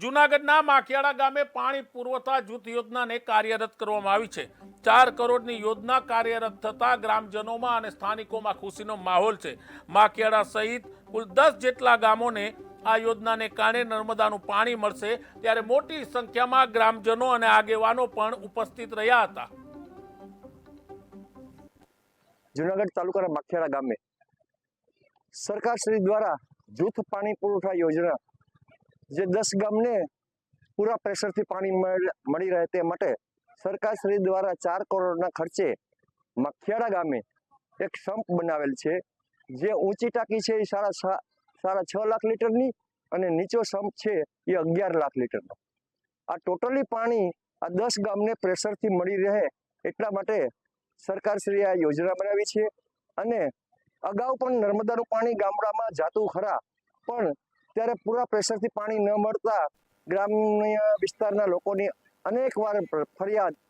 જૂનાગઢના માખિયાળા ગામે પાણી પુરવઠા જૂથ યોજનાને કાર્યરત કરવામાં આવી છે. ચાર કરોડની યોજના કાર્યરત થતા ગ્રામજનોમાં અને સ્થાનિકોમાં ખુશીનો માહોલ છે. માખિયાળા સહિત કુલ દસ જેટલા ગામોને આ યોજનાને કારણે નર્મદાનું પાણી મળશે ત્યારે મોટી સંખ્યામાં ગ્રામજનો અને આગેવાનો પણ ઉપસ્થિત રહ્યા હતા. જુનાગઢ તાલુકાના માખિયાળા ગામે સરકારશ્રી દ્વારા જૂથ પાણી પુરવઠા યોજના જે દસ ગામને પૂરા પ્રેશરથી પાણી મળ- રહે તે માટે સરકારશ્રી દ્વારા ચાર કરોડના ખર્ચે મખિયાળા ગામે એક સંપ બનાવેલ છે, જે ઊંચી ટાંકી છે એ સાડા સાડા છ લાખ લીટરની અને નીચો સંપ છે એ અગિયાર લાખ લીટરનો. આ ટોટલી પાણી આ દસ ગામને પ્રેશરથી મળી રહે એટલા માટે સરકારશ્રીએ આ યોજના બનાવી છે અને અગાઉ પણ નર્મદાનું પાણી ગામડામાં જાતું ખરા, પણ ત્યારે પૂરા પ્રેશરથી પાણી ન મળતા ગ્રામ્ય વિસ્તારના લોકોની અનેક વાર ફરિયાદ